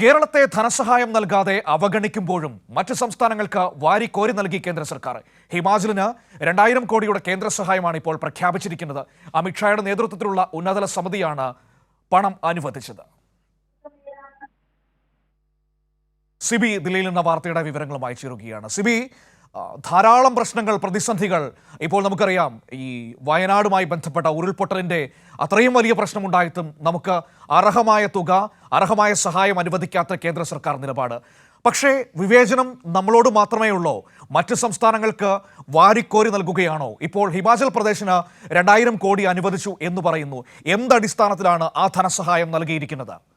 കേരളത്തെ ധനസഹായം നൽകാതെ അവഗണിക്കുമ്പോഴും മറ്റ് സംസ്ഥാനങ്ങൾക്ക് വാരിക്കോരി നൽകി കേന്ദ്ര സർക്കാർ. ഹിമാചലിന് രണ്ടായിരം കോടിയുടെ കേന്ദ്ര സഹായമാണ് ഇപ്പോൾ പ്രഖ്യാപിച്ചിരിക്കുന്നത്. അമിത്ഷായുടെ നേതൃത്വത്തിലുള്ള ഉന്നതല സമിതിയാണ് പണം അനുവദിച്ചത്. സിബി ദില്ലിയിൽ നിന്ന വാർത്തയുടെ വിവരങ്ങളുമായി ചേരുകയാണ്. സിബി ധാരാളം പ്രശ്നങ്ങൾ പ്രതിസന്ധികൾ ഇപ്പോൾ നമുക്കറിയാം. ഈ വയനാടുമായി ബന്ധപ്പെട്ട ഉരുൾപൊട്ടലിന്റെ അത്രയും വലിയ പ്രശ്നമുണ്ടായിട്ടും നമുക്ക് അർഹമായ തുക അർഹമായ സഹായം അനുവദിക്കാത്ത കേന്ദ്ര സർക്കാർ നിലപാട്. പക്ഷേ വിവേചനം നമ്മളോട് മാത്രമേ ഉള്ളൂ. മറ്റ് സംസ്ഥാനങ്ങൾക്ക് വാരിക്കോരി നൽകുകയാണോ? ഇപ്പോൾ ഹിമാചൽ പ്രദേശിന് രണ്ടായിരം കോടി അനുവദിച്ചു എന്ന് പറയുന്നു. എന്തടിസ്ഥാനത്തിലാണ് ആ ധനസഹായം നൽകിയിരിക്കുന്നത്?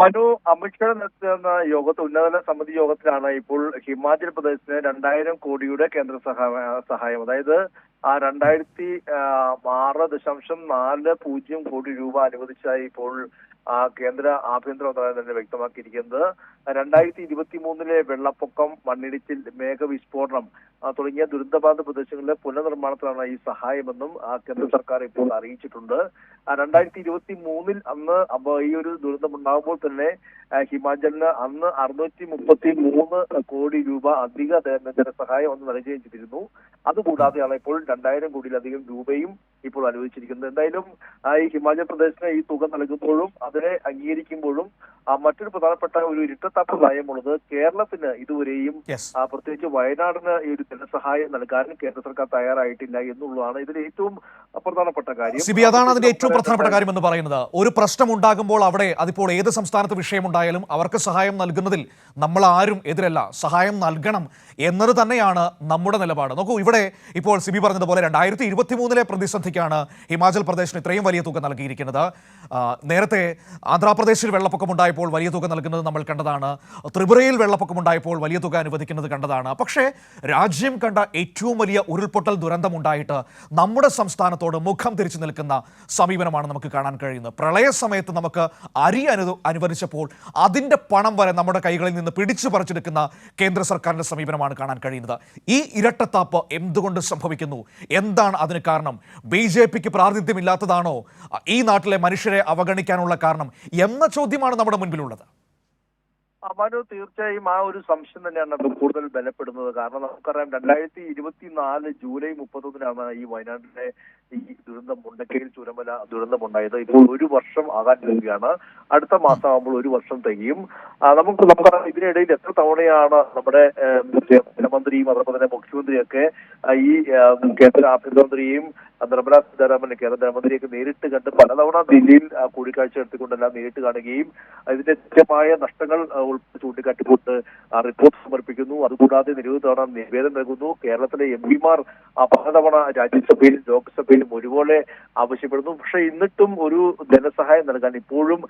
മനു അമിത്ഷാ നടത്തുന്ന യോഗത്തിൽ ഉന്നതതല സമിതി യോഗത്തിലാണ് ഇപ്പോൾ ഹിമാചൽ പ്രദേശിന് രണ്ടായിരം കോടിയുടെ കേന്ദ്ര സഹായം അതായത് ആ രണ്ടായിരത്തി ആറ് ദശാംശം നാല് പൂജ്യം കോടി രൂപ അനുവദിച്ചായി ഇപ്പോൾ ആ, കേന്ദ്ര ആഭ്യന്തര മന്ത്രാലയം തന്നെ വ്യക്തമാക്കിയിരിക്കുന്നത്. രണ്ടായിരത്തി ഇരുപത്തി മൂന്നിലെ വെള്ളപ്പൊക്കം മണ്ണിടിച്ചിൽ മേഘവിസ്ഫോടനം തുടങ്ങിയ ദുരന്തബാധിത പ്രദേശങ്ങളിലെ പുനർനിർമ്മാണത്തിലാണ് ഈ സഹായമെന്നും കേന്ദ്ര സർക്കാർ ഇപ്പോൾ അറിയിച്ചിട്ടുണ്ട്. രണ്ടായിരത്തി ഇരുപത്തി മൂന്നിൽ അന്ന് ഈ ഒരു ദുരന്തം ഉണ്ടാകുമ്പോൾ തന്നെ ഹിമാചലിന് അന്ന് അറുന്നൂറ്റി മുപ്പത്തി മൂന്ന് കോടി രൂപ അധിക ധന- ധനസഹായം അന്ന് നൽകുകയും ചെയ്തിരുന്നു. അതുകൂടാതെയാണ് ഇപ്പോൾ രണ്ടായിരം കോടിയിലധികം രൂപയും ഇപ്പോൾ അനുവദിച്ചിരിക്കുന്നത്. എന്തായാലും ഈ ഹിമാചൽ പ്രദേശിന് ഈ തുക നൽകുമ്പോഴും അതിനെ അംഗീകരിക്കുമ്പോഴും മറ്റൊരു പ്രധാനപ്പെട്ട ഒരു ഇരട്ടത്താപ്പ് നയമുള്ളത് കേരളത്തിന് ഇതുവരെയും പ്രത്യേകിച്ച് വയനാടിന് ഈ ഒരു ധനസഹായം നൽകാൻ കേന്ദ്ര സർക്കാർ തയ്യാറായിട്ടില്ല എന്നുള്ളതാണ് ഇതിൽ ഏറ്റവും പ്രധാനപ്പെട്ട കാര്യം. സിബി അതാണ് അതിന്റെ ഏറ്റവും പ്രധാനപ്പെട്ട കാര്യം എന്ന് പറയുന്നത്. ഒരു പ്രശ്നം ഉണ്ടാകുമ്പോൾ അവിടെ അതിപ്പോൾ ഏത് സംസ്ഥാനത്ത് വിഷയമുണ്ടായാലും അവർക്ക് സഹായം നൽകുന്നതിൽ നമ്മൾ ആരും എതിരല്ല. സഹായം നൽകണം എന്നത് തന്നെയാണ് നമ്മുടെ നിലപാട്. നോക്കൂ ഇവിടെ ഇപ്പോൾ സിബി പറഞ്ഞതുപോലെ രണ്ടായിരത്തി ഇരുപത്തി മൂന്നിലെ പ്രതിസന്ധിക്കാണ് ഹിമാചൽ പ്രദേശിന് ഇത്രയും വലിയ തുക നൽകിയിരിക്കുന്നത്. നേരത്തെ ആന്ധ്രാപ്രദേശിൽ വെള്ളപ്പൊക്കമുണ്ടായപ്പോൾ വലിയ തുക നൽകുന്നത് നമ്മൾ കണ്ടതാണ്. ത്രിപുരയിൽ വെള്ളപ്പൊക്കമുണ്ടായപ്പോൾ വലിയ തുക അനുവദിക്കുന്നത് കണ്ടതാണ്. പക്ഷേ രാജ്യം കണ്ട ഏറ്റവും വലിയ ഉരുൾപൊട്ടൽ ദുരന്തമുണ്ടായിട്ട് നമ്മുടെ സംസ്ഥാനത്തോട് മുഖം തിരിച്ചു നിൽക്കുന്ന സമീപനമാണ് നമുക്ക് കാണാൻ കഴിയുന്നത്. പ്രളയ സമയത്ത് നമുക്ക് അരി അനു അനുവദിച്ചപ്പോൾ അതിന്റെ പണം വരെ നമ്മുടെ കൈകളിൽ നിന്ന് പിടിച്ചു പറിച്ചെടുക്കുന്ന കേന്ദ്ര സർക്കാരിന്റെ സമീപനമാണ് കാണാൻ കഴിയുന്നത്. ഈ ഇരട്ടത്താപ്പ് എന്തുകൊണ്ട് സംഭവിക്കുന്നു? എന്താണ് അതിന് കാരണം? ബി ജെ പിക്ക് പ്രാതിനിധ്യമില്ലാത്തതാണോ? ഈ നാട്ടിലെ മനുഷ്യരെ അവഗണിക്കാനുള്ള കാരണം എന്ന ചോദ്യമാണ് നമ്മുടെ മുൻപിലുള്ളത്. മനു തീർച്ചയായും ആ ഒരു സംശയം തന്നെയാണ് അത് കൂടുതൽ ബലപ്പെടുന്നത്. കാരണം നമുക്കറിയാം രണ്ടായിരത്തി ഇരുപത്തിനാല് ജൂലൈ മുപ്പത്തൊന്നിനാണ് ഈ വയനാട്ടിലെ ഈ ദുരന്തം മുണ്ടക്കയിൽ ചുരമല ദുരന്തമുണ്ടായത്. ഇപ്പോൾ ഒരു വർഷം ആകാൻ പോവുകയാണ് അടുത്ത മാസം ആകുമ്പോൾ ഒരു വർഷം തികയും. നമുക്ക് നമുക്കറിയാം ഇതിനിടയിൽ എത്ര തവണയാണ് നമ്മുടെ ധനമന്ത്രിയും അതോടൊപ്പം തന്നെ മുഖ്യമന്ത്രിയൊക്കെ ഈ കേന്ദ്ര ആഭ്യന്തരമന്ത്രിയും നിർമ്മലാ സീതാരാമനെ കേരള ധനമന്ത്രിയൊക്കെ നേരിട്ട് കണ്ട് പലതവണ ദില്ലിയിൽ കൂടിക്കാഴ്ച നടത്തിക്കൊണ്ടെല്ലാം നേരിട്ട് കാണുകയും അതിന്റെ കൃത്യമായ നഷ്ടങ്ങൾ ചൂണ്ടിക്കാട്ടിക്കൊണ്ട് റിപ്പോർട്ട് സമർപ്പിക്കുന്നു. അതുകൂടാതെ നിരവധി തവണ നിവേദനം നൽകുന്നു. കേരളത്തിലെ എം പിമാർ പലതവണ രാജ്യസഭയിലും ലോക്സഭയിലും ഒരുപോലെ ആവശ്യപ്പെടുന്നു. പക്ഷേ എന്നിട്ടും ഒരു ധനസഹായം നൽകാൻ ഇപ്പോഴും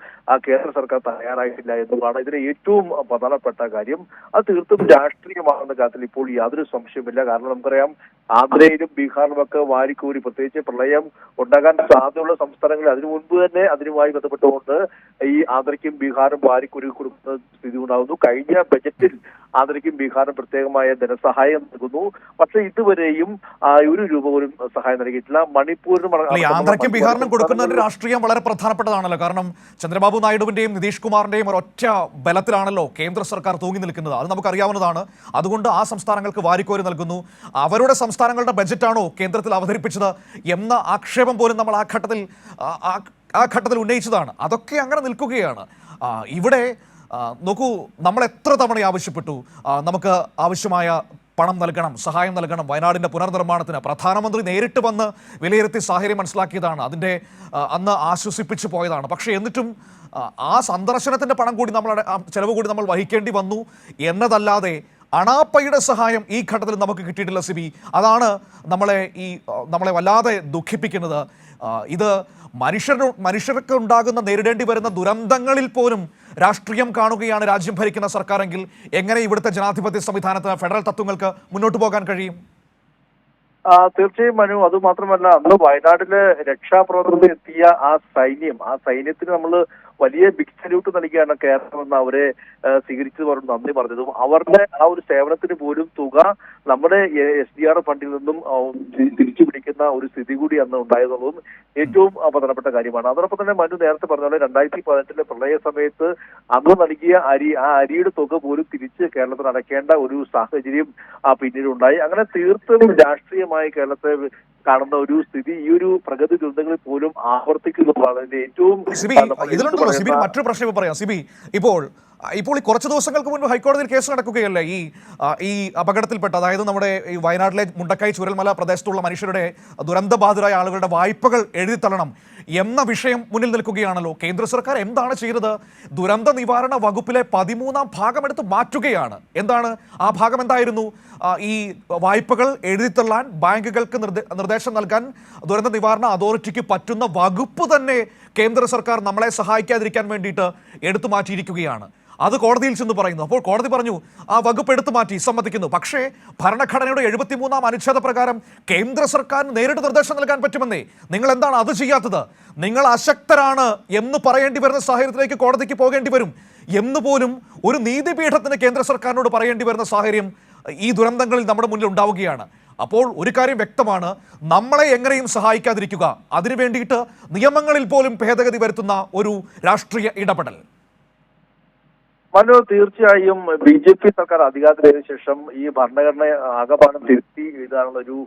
കേന്ദ്ര സർക്കാർ തയ്യാറായിട്ടില്ല എന്നുള്ളതാണ് ഇതിലെ ഏറ്റവും പ്രധാനപ്പെട്ട കാര്യം. അത് തീർത്തും രാഷ്ട്രീയമാകുന്ന കാര്യത്തിൽ ഇപ്പോൾ യാതൊരു സംശയമില്ല കാരണം നമുക്കറിയാം ആന്ധ്രയിലും ബീഹാറിലും ഒക്കെ വാരിക്കോരി പ്രത്യേകിച്ച് പ്രളയം ഉണ്ടാകാൻ സാധ്യതയുള്ള സംസ്ഥാനങ്ങളിൽ അതിനു മുൻപ് തന്നെ അതിനുമായി ബന്ധപ്പെട്ടുകൊണ്ട് ഈ ആന്ധ്രയ്ക്കും ബീഹാറും വാരിക്കോരി കൊടുക്കുന്ന സ്ഥിതി ഉണ്ടാകുന്നു. കഴിഞ്ഞ ബജറ്റിൽ ആന്ധ്രയ്ക്കും ബീഹാറും പ്രത്യേകമായ ധനസഹായം നൽകുന്നു. പക്ഷെ ഇതുവരെയും ഒരു രൂപ പോലും സഹായം നൽകിയിട്ടില്ല. മണിപ്പൂരിനും ആന്ധ്രയ്ക്കും ബീഹാറിനും കൊടുക്കുന്ന രാഷ്ട്രീയം വളരെ പ്രധാനപ്പെട്ടതാണല്ലോ. കാരണം ചന്ദ്രബാബു നായിഡുവിന്റെയും നിതീഷ് കുമാറിന്റെയും ഒരൊറ്റ ബലത്തിലാണല്ലോ കേന്ദ്ര സർക്കാർ തൂങ്ങി നിൽക്കുന്നത്. അത് നമുക്കറിയാവുന്നതാണ്. അതുകൊണ്ട് ആ സംസ്ഥാനങ്ങൾക്ക് വാരിക്കോരി നൽകുന്നു. അവരുടെ സംസ്ഥാനങ്ങളുടെ ബജറ്റാണോ കേന്ദ്രത്തിൽ അവതരിപ്പിച്ചത്? എന്ന ആക്ഷേപം പോലും നമ്മൾ ആ ഘട്ടത്തിൽ ആ- ഘട്ടത്തിൽ ഉന്നയിച്ചതാണ്. അതൊക്കെ അങ്ങനെ നിൽക്കുകയാണ്. ഇവിടെ നോക്കൂ നമ്മൾ എത്ര തവണ ആവശ്യപ്പെട്ടു? നമുക്ക് ആവശ്യമായ പണം നൽകണം സഹായം നൽകണം. വയനാടിന്റെ പുനർനിർമ്മാണത്തിന് പ്രധാനമന്ത്രി നേരിട്ട് വന്ന് വിലയിരുത്തി സാഹചര്യം മനസ്സിലാക്കിയതാണ്. അതിന്റെ അന്ന് ആശ്വസിപ്പിച്ച് പോയതാണ്. പക്ഷേ എന്നിട്ടും ആ, സന്ദർശനത്തിന്റെ പണം കൂടി നമ്മൾ ചെലവ് കൂടി നമ്മൾ വഹിക്കേണ്ടി വന്നു. എന്നതല്ലാതെ അണാപ്പയുടെ സഹായം ഈ ഘട്ടത്തിൽ നമുക്ക് കിട്ടിയിട്ടില്ല സിബി. അതാണ് നമ്മളെ ഈ നമ്മളെ വല്ലാതെ ദുഃഖിപ്പിക്കുന്നത്. ഇത് മനുഷ്യർ മനുഷ്യർക്ക് ഉണ്ടാകുന്ന നേരിടേണ്ടി വരുന്ന ദുരന്തങ്ങളിൽ പോലും രാഷ്ട്രീയം കാണുകയാണ് രാജ്യം ഭരിക്കുന്ന സർക്കാരെങ്കിൽ എങ്ങനെ ഇവിടുത്തെ ജനാധിപത്യ സംവിധാനത്തിന് ഫെഡറൽ തത്വങ്ങൾക്ക് മുന്നോട്ട് പോകാൻ കഴിയും? തീർച്ചയായും മനു അത് മാത്രമല്ല അന്ന് വയനാട്ടിലെ രക്ഷാപ്രവർത്തനത്തിന് എത്തിയ ആ സൈന്യം ആ സൈന്യത്തിന് നമ്മൾ വലിയ ബിഗ് സല്യൂട്ട് നൽകിയാണ് കേരളം എന്ന് അവരെ സ്വീകരിച്ചത് പറഞ്ഞു നന്ദി പറഞ്ഞതും. അവരുടെ ആ ഒരു സേവനത്തിന് പോലും തുക നമ്മുടെ എസ് ഡി ആർ ഫണ്ടിൽ നിന്നും തിരിച്ചു പിടിക്കുന്ന ഒരു സ്ഥിതി കൂടി അന്ന് ഉണ്ടായതുള്ളതും ഏറ്റവും പ്രധാനപ്പെട്ട കാര്യമാണ്. അതോടൊപ്പം തന്നെ മനു നേരത്തെ പറഞ്ഞ പോലെ രണ്ടായിരത്തി പതിനെട്ടിലെ പ്രളയ സമയത്ത് അന്ന് നൽകിയ അരി ആ അരിയുടെ തുക പോലും തിരിച്ച് കേരളത്തിന് അടയ്ക്കേണ്ട ഒരു സാഹചര്യം ആ, പിന്നീട് ഉണ്ടായി അങ്ങനെ തീർത്തും രാഷ്ട്രീയമായി കേരളത്തെ കാണുന്ന ഒരു സ്ഥിതി ഈ ഒരു പ്രകൃതി ദുരന്തങ്ങളിൽ പോലും ആവർത്തിക്കുന്നതാണ് അതിന്റെ ഏറ്റവും സിബി മറ്റൊരു പ്രശ്നം ഇപ്പൊ പറയാം. സിബി ഇപ്പോൾ ഇപ്പോൾ ഈ കുറച്ച് ദിവസങ്ങൾക്ക് മുൻപ് ഹൈക്കോടതിയിൽ കേസ് നടക്കുകയല്ലേ? ഈ ഈ അപകടത്തിൽപ്പെട്ട അതായത് നമ്മുടെ ഈ വയനാട്ടിലെ മുണ്ടക്കൈ ചുരൽമല പ്രദേശത്തുള്ള മനുഷ്യരുടെ ദുരന്തബാധിതരായ ആളുകളുടെ വായ്പകൾ എഴുതിത്തള്ളണം എന്ന വിഷയം മുന്നിൽ നിൽക്കുകയാണല്ലോ. കേന്ദ്ര സർക്കാർ എന്താണ് ചെയ്തത്? ദുരന്ത നിവാരണ വകുപ്പിലെ പതിമൂന്നാം ഭാഗം എടുത്ത് മാറ്റുകയാണ്. എന്താണ്? ആ ഭാഗം എന്തായിരുന്നു? ഈ വായ്പകൾ എഴുതിത്തള്ളാൻ ബാങ്കുകൾക്ക് നിർദ്ദേ- നിർദ്ദേശം നൽകാൻ ദുരന്ത നിവാരണ അതോറിറ്റിക്ക് പറ്റുന്ന വകുപ്പ് തന്നെ കേന്ദ്ര സർക്കാർ നമ്മളെ സഹായിക്കാതിരിക്കാൻ വേണ്ടിയിട്ട് എടുത്തു മാറ്റിയിരിക്കുകയാണ്. അത് കോടതിയിൽ ചെന്ന് പറയുന്നു. അപ്പോൾ കോടതി പറഞ്ഞു ആ വകുപ്പ് എടുത്തു മാറ്റി സമ്മതിക്കുന്നു. പക്ഷേ ഭരണഘടനയുടെ എഴുപത്തിമൂന്നാം അനുച്ഛേദ പ്രകാരം കേന്ദ്ര സർക്കാരിന് നേരിട്ട് നിർദ്ദേശം നൽകാൻ പറ്റുമെന്നേ. നിങ്ങൾ എന്താണ് അത് ചെയ്യാത്തത്? നിങ്ങൾ അശക്തരാണ് എന്ന് പറയേണ്ടി വരുന്ന സാഹചര്യത്തിലേക്ക് കോടതിക്ക് പോകേണ്ടി വരും. എന്ന് പോലും ഒരു നീതിപീഠത്തിന് കേന്ദ്ര സർക്കാരിനോട് പറയേണ്ടി വരുന്ന സാഹചര്യം ഈ ദുരന്തങ്ങളിൽ നമ്മുടെ മുന്നിൽ ഉണ്ടാവുകയാണ്. അപ്പോൾ ഒരു കാര്യം വ്യക്തമാണ്. നമ്മളെ എങ്ങനെയും സഹായിക്കാതിരിക്കുക. അതിനു വേണ്ടിയിട്ട് നിയമങ്ങളിൽ പോലും ഭേദഗതി വരുത്തുന്ന ഒരു രാഷ്ട്രീയ ഇടപെടൽ. മനു തീർച്ചയായും ബി ജെ പി സർക്കാർ അധികാരത്തിലേറിയ ശേഷം ഈ ഭരണഘടന ആകമാനം തിരുത്തി എഴുതാനുള്ള ഒരു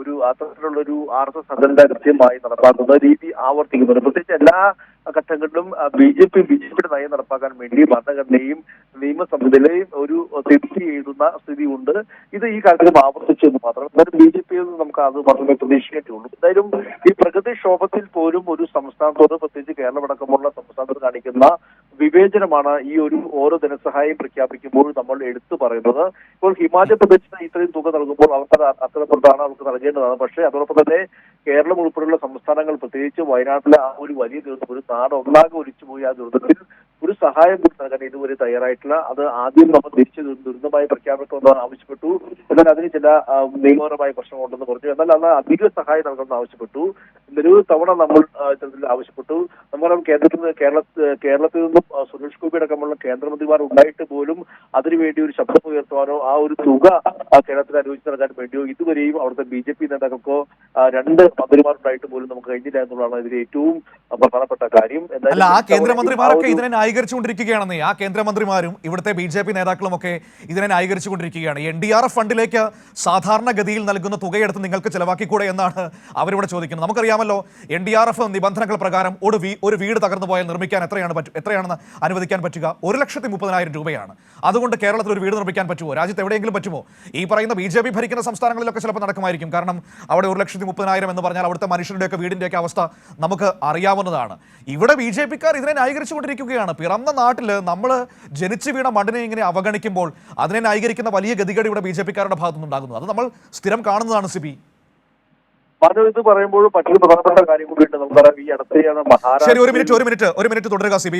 ഒരു അത്തരത്തിലുള്ള ഒരു ആർ എസ് എസ് അജണ്ട കൃത്യമായി നടപ്പാക്കുന്ന രീതി ആവർത്തിക്കുന്നുണ്ട്. പ്രത്യേകിച്ച് എല്ലാ ഘട്ടങ്ങളിലും B J P B J പിയുടെ നയം നടപ്പാക്കാൻ വേണ്ടി ഭരണഘടനയും നിയമസംഹിതയിലെയും ഒരു തിരുത്തി എഴുതുന്ന സ്ഥിതി ഉണ്ട് ഇത് ഈ കാര്യത്തിലും ആവർത്തിച്ചു എന്ന് മാത്രം. എന്നാലും ബി ജെ പിയിൽ നിന്ന് നമുക്ക് അത് മാത്രമേ പ്രതീക്ഷിക്കേണ്ടിയുള്ളൂ. എന്തായാലും ഈ പ്രകൃതിക്ഷോഭത്തിൽ പോലും ഒരു സംസ്ഥാനത്തോട് പ്രത്യേകിച്ച് കേരളമടക്കമുള്ള സംസ്ഥാനത്തോട് കാണിക്കുന്ന വിവേചനമാണ് ഈ ഒരു ഓരോ ധനസഹായം പ്രഖ്യാപിക്കുമ്പോൾ നമ്മൾ എടുത്തു പറയുന്നത്. ഇപ്പോൾ ഹിമാചൽ പ്രദേശിന് ഇത്രയും തുക നൽകുമ്പോൾ അവർക്ക് അത്ര പ്രധാനം അവർക്ക് നൽകേണ്ടതാണ്. പക്ഷേ അതോടൊപ്പം തന്നെ കേരളം ഉൾപ്പെടെയുള്ള സംസ്ഥാനങ്ങൾ പ്രത്യേകിച്ച് വയനാട്ടിലെ ആ ഒരു വലിയ ദുരന്തം ഒരു നാട് ഒന്നാകെ ഒലിച്ചുപോയി ആ ദുരന്തത്തിൽ ഒരു സഹായം കൂടി നൽകാൻ ഇതുവരെ തയ്യാറായിട്ടില്ല. അത് ആദ്യം നമ്മൾ തിരിച്ച് ദുര- ദുരന്തമായി പ്രഖ്യാപിക്കണമെന്ന് ആവശ്യപ്പെട്ടു. എന്നാൽ അതിന് ചില നിയമപരമായ പ്രശ്നമുണ്ടെന്ന് പറഞ്ഞു. എന്നാൽ അത് അധിക സഹായം നൽകണമെന്ന് ആവശ്യപ്പെട്ടു. നിരവധി തവണ നമ്മൾ ആവശ്യപ്പെട്ടു. നമ്മൾ കേന്ദ്രത്തിൽ നിന്ന് കേരള കേരളത്തിൽ നിന്നും സുരേഷ് ഗോപി അടക്കമുള്ള കേന്ദ്രമന്ത്രിമാർ ഉണ്ടായിട്ട് പോലും അതിനുവേണ്ടി ഒരു ശബ്ദം ഉയർത്തുവാനോ ആ ഒരു തുക ആ കേരളത്തിൽ അനുവദിച്ചു നൽകാൻ വേണ്ടിയോ ഇതുവരെയും അവിടുത്തെ ബി ജെ പി നേതാക്കൾക്കോ രണ്ട് മന്ത്രിമാരുണ്ടായിട്ട് പോലും നമുക്ക് കഴിഞ്ഞില്ല എന്നുള്ളതാണ് ഇതിൽ ഏറ്റവും പ്രധാനപ്പെട്ട കാര്യം. എന്തായാലും ന്യായീകരിച്ചുകൊണ്ടിരിക്കുകയാണെന്നേ ആ കേന്ദ്രമന്ത്രിമാരും ഇവിടുത്തെ ബി ജെ പി നേതാക്കളും ഒക്കെ ഇതിനെ ന്യായീകരിച്ചുകൊണ്ടിരിക്കുകയാണ്. എൻ ഡി ആർ എഫ് ഫണ്ടിലേക്ക് സാധാരണഗതിയിൽ നൽകുന്ന തുകയെടുത്ത് നിങ്ങൾക്ക് ചിലവാക്കിക്കൂടെ എന്നാണ് അവരിവിടെ ചോദിക്കുന്നത്. നമുക്കറിയാമല്ലോ എൻ ഡി ആർ എഫ് നിബന്ധനകൾ പ്രകാരം ഒരു വീ ഒരു വീട് തകർന്നു പോയാൽ നിർമ്മിക്കാൻ എത്രയാണ് പറ്റു എത്രയാണെന്ന് അനുവദിക്കാൻ പറ്റുക? ഒരു ലക്ഷത്തി മുപ്പതിനായിരം രൂപയാണ്. അതുകൊണ്ട് കേരളത്തിൽ ഒരു വീട് നിർമ്മിക്കാൻ പറ്റുമോ? രാജ്യത്ത് എവിടെയെങ്കിലും പറ്റുമോ? ഈ പറയുന്ന ബി ജെ പി ഭരിക്കുന്ന സംസ്ഥാനങ്ങളിലൊക്കെ ചിലപ്പോൾ നടക്കുമായിരിക്കും. കാരണം അവിടെ ഒരു ലക്ഷത്തി മുപ്പതിനായിരം എന്ന് പറഞ്ഞാൽ അവിടുത്തെ മനുഷ്യരുടെയൊക്കെ വീടിന്റെയൊക്കെ അവസ്ഥ നമുക്ക് അറിയാവുന്നതാണ്. ഇവിടെ ബി ജെ പിക്കാർ ഇതിനെ ന്യായീകരിച്ചുകൊണ്ടിരിക്കുകയാണ്. പിറന്ന നാട്ടിൽ നമ്മൾ ജനിച്ചു വീണ മണ്ണിനെ ഇങ്ങനെ അവഗണിക്കുമ്പോൾ അതിനെ ന്യായീകരിക്കുന്ന വലിയ ഗതികേട് ഇവിടെ ബി ജെ പിക്കാരുടെ ഭാഗത്തുനിന്നുണ്ടാകുന്നു അത് നമ്മൾ സ്ഥിരം കാണുന്നതാണ് സിബി. പറഞ്ഞു ഇത് പറയുമ്പോൾ മറ്റൊരു പ്രധാനപ്പെട്ട കാര്യം കൂടിയുണ്ട് നമുക്കറിയാം ഈ മഹാരാഷ്ട്ര ശരി ഒരു മിനിറ്റ് ഒരു മിനിറ്റ് ഒരു മിനിറ്റ് തുടരുക സിബി.